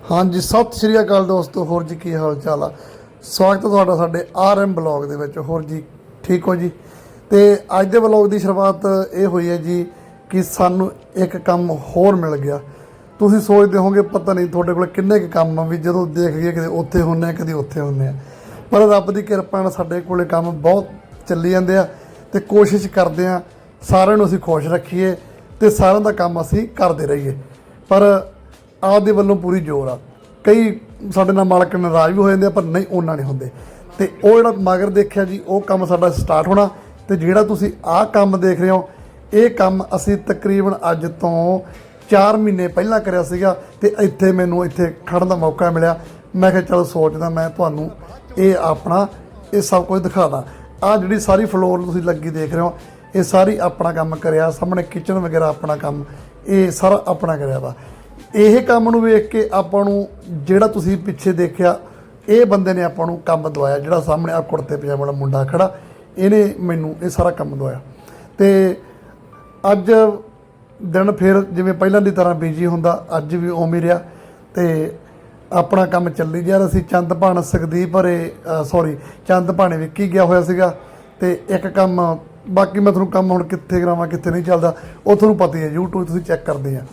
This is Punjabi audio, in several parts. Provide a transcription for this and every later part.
ਹਾਂਜੀ, ਸਤਿ ਸ਼੍ਰੀ ਅਕਾਲ ਦੋਸਤੋ, ਹੋਰ ਜੀ ਕੀ ਹਾਲ ਚਾਲ ਆ? ਸਵਾਗਤ ਹੈ ਤੁਹਾਡਾ ਸਾਡੇ ਆਰਐਮ ਬਲੌਗ ਦੇ ਵਿੱਚ, ਹੋਰ ਜੀ ਠੀਕ ਹੋ ਜੀ? ਤੇ ਅੱਜ ਦੇ ਬਲੌਗ ਦੀ ਸ਼ੁਰੂਆਤ ਇਹ ਹੋਈ ਹੈ ਜੀ ਕਿ ਸਾਨੂੰ ਇੱਕ ਕੰਮ ਹੋਰ ਮਿਲ ਗਿਆ। ਤੁਸੀਂ ਸੋਚਦੇ ਹੋਵੋਗੇ, ਪਤਾ ਨਹੀਂ ਤੁਹਾਡੇ ਕੋਲ ਕਿੰਨੇ ਕੁ ਕੰਮ ਆ, ਵੀ ਜਦੋਂ ਦੇਖ ਗਏ ਕਦੇ ਉੱਥੇ ਹੁੰਨੇ ਆ, ਕਦੇ ਉੱਥੇ ਹੁੰਨੇ ਆ। ਪਰ ਰੱਬ ਦੀ ਕਿਰਪਾ ਨਾਲ ਸਾਡੇ ਕੋਲੇ ਕੰਮ ਬਹੁਤ ਚੱਲੀ ਜਾਂਦੇ ਆ ਤੇ ਕੋਸ਼ਿਸ਼ ਕਰਦੇ ਆ ਸਾਰਿਆਂ ਨੂੰ ਅਸੀਂ ਖੁਸ਼ ਰੱਖੀਏ ਤੇ ਸਾਰਿਆਂ ਦਾ ਕੰਮ ਅਸੀਂ ਕਰਦੇ ਰਹੀਏ। ਪਰ ਆਪਦੇ ਵੱਲੋਂ ਪੂਰੀ ਜ਼ੋਰ ਆ। ਕਈ ਸਾਡੇ ਨਾਲ ਮਾਲਕ ਨਾਰਾਜ਼ ਵੀ ਹੋ ਜਾਂਦੇ ਆ, ਪਰ ਨਹੀਂ, ਉਹਨਾਂ ਨੇ ਹੁੰਦੇ। ਤੇ ਉਹ ਜਿਹੜਾ ਮਗਰ ਦੇਖਿਆ ਜੀ, ਉਹ ਕੰਮ ਸਾਡਾ ਸਟਾਰਟ ਹੋਣਾ। ਤੇ ਜਿਹੜਾ ਤੁਸੀਂ ਆਹ ਕੰਮ ਦੇਖ ਰਹੇ ਹੋ, ਇਹ ਕੰਮ ਅਸੀਂ ਤਕਰੀਬਨ ਅੱਜ ਤੋਂ 4 ਮਹੀਨੇ ਪਹਿਲਾਂ ਕਰਿਆ ਸੀਗਾ ਤੇ ਇੱਥੇ ਮੈਨੂੰ ਇੱਥੇ ਖੜਨ ਦਾ ਮੌਕਾ ਮਿਲਿਆ। ਮੈਂ ਕਿਹਾ, ਚਲੋ ਸੋਚਦਾ ਮੈਂ ਤੁਹਾਨੂੰ ਇਹ ਆਪਣਾ, ਇਹ ਸਭ ਕੁਝ ਦਿਖਾਦਾ। ਆ ਜਿਹੜੀ ਸਾਰੀ ਫਲੋਰ ਤੁਸੀਂ ਲੱਗੀ ਦੇਖ ਰਹੇ ਹੋ, ਇਹ ਸਾਰੀ ਆਪਣਾ ਕੰਮ ਕਰਿਆ। ਸਾਹਮਣੇ ਕਿਚਨ ਵਗੈਰਾ ਆਪਣਾ ਕੰਮ, ਇਹ ਸਾਰਾ ਆਪਣਾ ਕਰਿਆ ਵਾ। ਇਹ ਕੰਮ ਨੂੰ ਵੇਖ ਕੇ ਆਪਾਂ ਨੂੰ ਜਿਹੜਾ ਤੁਸੀਂ ਪਿੱਛੇ ਦੇਖਿਆ, ਇਹ ਬੰਦੇ ਨੇ ਆਪਾਂ ਨੂੰ ਕੰਮ ਦਵਾਇਆ। ਜਿਹੜਾ ਸਾਹਮਣੇ ਆ ਕੁੜਤੇ ਪਜਾਮੇ ਵਾਲਾ ਮੁੰਡਾ ਖੜਾ, ਇਹਨੇ ਮੈਨੂੰ ਇਹ ਸਾਰਾ ਕੰਮ ਦਵਾਇਆ। ਤੇ ਅੱਜ ਦਿਨ ਫਿਰ ਜਿਵੇਂ ਪਹਿਲਾਂ ਦੀ ਤਰ੍ਹਾਂ ਬੀਜੀ ਹੁੰਦਾ, ਅੱਜ ਵੀ ਉਵੇਂ ਰਿਹਾ। ਤੇ ਆਪਣਾ ਕੰਮ ਚੱਲੀ ਜਾ ਰਿਹਾ ਸੀ ਚੰਦ ਭਾਣ ਸੁਖਦੀਪ ਹਰੇ ਸੌਰੀ ਚੰਦ ਭਾਣੇ ਵਿੱਕੀ ਗਿਆ ਹੋਇਆ ਸੀਗਾ। ਤੇ ਇੱਕ ਕੰਮ, ਬਾਕੀ ਮੈਂ ਤੁਹਾਨੂੰ ਕੰਮ ਹੁਣ ਕਿੱਥੇ ਕਰਾਵਾਂ, ਕਿੱਥੇ ਨਹੀਂ ਚੱਲਦਾ, ਉਹ ਤੁਹਾਨੂੰ ਪਤਾ ਹੀ ਹੈ, YouTube ਤੁਸੀਂ ਚੈੱਕ ਕਰਦੇ ਆ।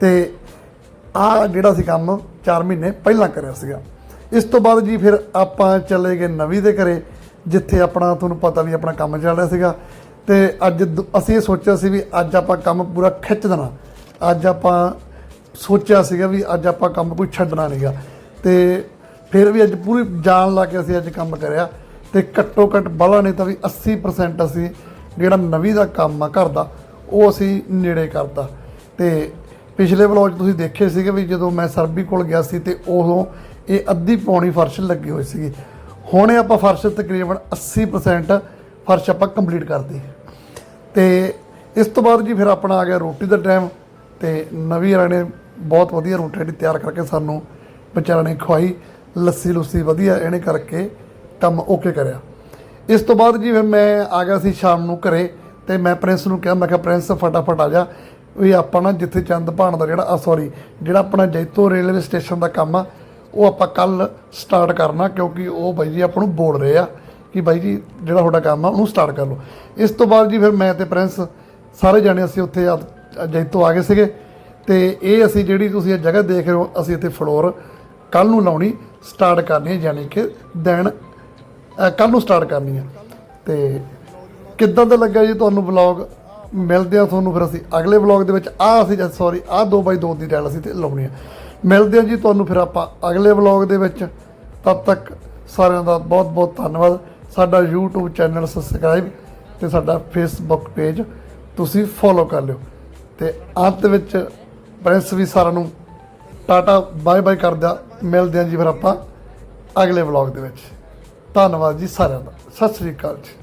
ਤੇ ਆ ਜਿਹੜਾ ਸੀ ਕੰਮ 4 ਮਹੀਨੇ ਪਹਿਲਾਂ ਕਰਿਆ ਸੀਗਾ। ਇਸ ਤੋਂ ਬਾਅਦ ਜੀ ਫਿਰ ਆਪਾਂ ਚਲੇ ਗਏ ਨਵੀਂ ਦੇ ਘਰੇ, ਜਿੱਥੇ ਆਪਣਾ ਤੁਹਾਨੂੰ ਪਤਾ ਵੀ ਆਪਣਾ ਕੰਮ ਚੱਲ ਰਿਹਾ ਸੀਗਾ। ਤੇ ਅੱਜ ਦ- ਅਸੀਂ ਇਹ ਸੋਚਿਆ ਸੀ ਵੀ ਅੱਜ ਆਪਾਂ ਕੰਮ ਪੂਰਾ ਖਿੱਚ ਦੇਣਾ। ਅੱਜ ਆਪਾਂ ਸੋਚਿਆ ਸੀਗਾ ਵੀ ਅੱਜ ਆਪਾਂ ਕੰਮ ਕੋਈ ਛੱਡਣਾ ਨਹੀਂਗਾ। ਤੇ ਫਿਰ ਵੀ ਅੱਜ ਪੂਰੀ ਜਾਨ ਲਾ ਕੇ ਅਸੀਂ ਅੱਜ ਕੰਮ ਕਰਿਆ। ਤੇ ਘੱਟੋ ਘੱਟ ਬਾਹਲਾ ਨਹੀਂ ਤਾਂ ਵੀ 80% ਅਸੀਂ ਜਿਹੜਾ ਨਵੀਂ ਦਾ ਕੰਮ ਆ ਘਰ ਦਾ, ਉਹ ਅਸੀਂ ਨੇੜੇ ਕਰਤਾ। ਤੇ ਪਿਛਲੇ ਵਲੋਗ 'ਚ ਤੁਸੀਂ ਦੇਖੇ ਸੀਗੇ ਵੀ ਜਦੋਂ ਮੈਂ ਸਰਬੀ ਕੋਲ ਗਿਆ ਸੀ ਤੇ ਉਦੋਂ ਇਹ ਅੱਧੀ ਪੌਣੀ ਫਰਸ਼ ਲੱਗੀ ਹੋਈ ਸੀਗੀ। ਹੁਣੇ ਆਪਾਂ ਫਰਸ਼ ਤਕਰੀਬਨ 80% ਫਰਸ਼ ਆਪਾਂ ਕੰਪਲੀਟ ਕਰਦੀ ਤੇ ਇਸ ਤੋਂ ਬਾਅਦ ਜੀ ਫਿਰ ਆਪਣਾ ਆ ਗਿਆ ਰੋਟੀ ਦਾ ਟਾਈਮ ਤੇ ਨਵੀਂ ਵਾਲੇ ਨੇ ਬਹੁਤ ਵਧੀਆ ਰੋਟੀ ਜਿਹੜੀ ਤਿਆਰ ਕਰਕੇ ਸਾਨੂੰ ਵਿਚਾਰਾ ਨੇ ਖਵਾਈ। ਲੱਸੀ ਲੁੱਸੀ ਵਧੀਆ ਇਹਨੇ ਕਰਕੇ ਕੰਮ ਓਕੇ ਕਰਿਆ। ਇਸ ਤੋਂ ਬਾਅਦ ਜੀ ਫਿਰ ਮੈਂ ਆ ਗਿਆ ਸੀ ਸ਼ਾਮ ਨੂੰ ਘਰੇ ਤੇ ਮੈਂ ਪ੍ਰਿੰਸ ਨੂੰ ਕਿਹਾ, ਮੈਂ ਕਿਹਾ ਪ੍ਰਿੰਸ ਫਟਾਫਟ ਆ ਜਾ। ਵੀ ਆਪਾਂ ਨਾ ਜਿੱਥੇ ਚੰਦ ਭਾਣ ਦਾ ਜਿਹੜਾ ਆ ਸੌਰੀ ਜਿਹੜਾ ਆਪਣਾ ਜੈਤੋ ਰੇਲਵੇ ਸਟੇਸ਼ਨ ਦਾ ਕੰਮ ਆ, ਉਹ ਆਪਾਂ ਕੱਲ ਸਟਾਰਟ ਕਰਨਾ ਕਿਉਂਕਿ ਉਹ ਬਾਈ ਜੀ ਆਪਾਂ ਨੂੰ ਬੋਲ ਰਹੇ ਆ ਕਿ ਬਾਈ ਜੀ ਜਿਹੜਾ ਤੁਹਾਡਾ ਕੰਮ ਆ, ਉਹਨੂੰ ਸਟਾਰਟ ਕਰ ਲਓ। ਇਸ ਤੋਂ ਬਾਅਦ ਜੀ ਫਿਰ ਮੈਂ ਤੇ ਪ੍ਰਿੰਸ ਸਾਰੇ ਜਾਣੇ ਅਸੀਂ ਉੱਥੇ ਜੈਤੋ ਆ ਗਏ ਸੀਗੇ। ਤੇ ਇਹ ਅਸੀਂ ਜਿਹੜੀ ਤੁਸੀਂ ਇਹ ਜਗ੍ਹਾ ਦੇਖ ਰਹੇ ਹੋ, ਅਸੀਂ ਇੱਥੇ ਫਲੋਰ ਕੱਲ ਨੂੰ ਲਾਉਣੀ ਸਟਾਰਟ ਕਰਨੀ ਹੈ ਯਾਨੀ ਕਿ ਦਿਨ ਕੱਲ ਨੂੰ ਸਟਾਰਟ ਕਰਨੀ ਹੈ। ਤੇ ਕਿੱਦਾਂ ਦਾ ਲੱਗਾ ਜੀ ਤੁਹਾਨੂੰ ਵਲੌਗ ਮਿਲਦੇ ਆ ਤੁਹਾਨੂੰ ਫਿਰ ਅਸੀਂ ਅਗਲੇ ਵਲੌਗ ਦੇ ਵਿੱਚ। ਆ ਅਸੀਂ ਸੌਰੀ ਆ 2x2 ਦੀ ਟਾਈਲ ਅਸੀਂ ਤੇ ਲਾਉਣੀ ਆ। ਮਿਲਦੇ ਆ ਜੀ ਤੁਹਾਨੂੰ ਫਿਰ ਆਪਾਂ ਅਗਲੇ ਵਲੌਗ ਦੇ ਵਿੱਚ। ਤਦ ਤੱਕ ਸਾਰਿਆਂ ਦਾ ਬਹੁਤ ਬਹੁਤ ਧੰਨਵਾਦ। ਸਾਡਾ YouTube ਚੈਨਲ ਸਬਸਕ੍ਰਾਈਬ ਤੇ ਸਾਡਾ Facebook ਪੇਜ ਤੁਸੀਂ ਫੋਲੋ ਕਰ ਲਿਓ। ਤੇ ਅੰਤ ਵਿੱਚ ਪ੍ਰਿੰਸ ਵੀ ਸਾਰਿਆਂ ਨੂੰ ਟਾਟਾ ਬਾਏ ਬਾਏ ਕਰਦਾ। ਮਿਲਦੇ ਆ ਜੀ ਫਿਰ ਆਪਾਂ ਅਗਲੇ ਵਲੌਗ ਦੇ ਵਿੱਚ। ਧੰਨਵਾਦ ਜੀ ਸਾਰਿਆਂ ਦਾ। ਸਤਿ ਸ੍ਰੀ ਅਕਾਲ ਜੀ।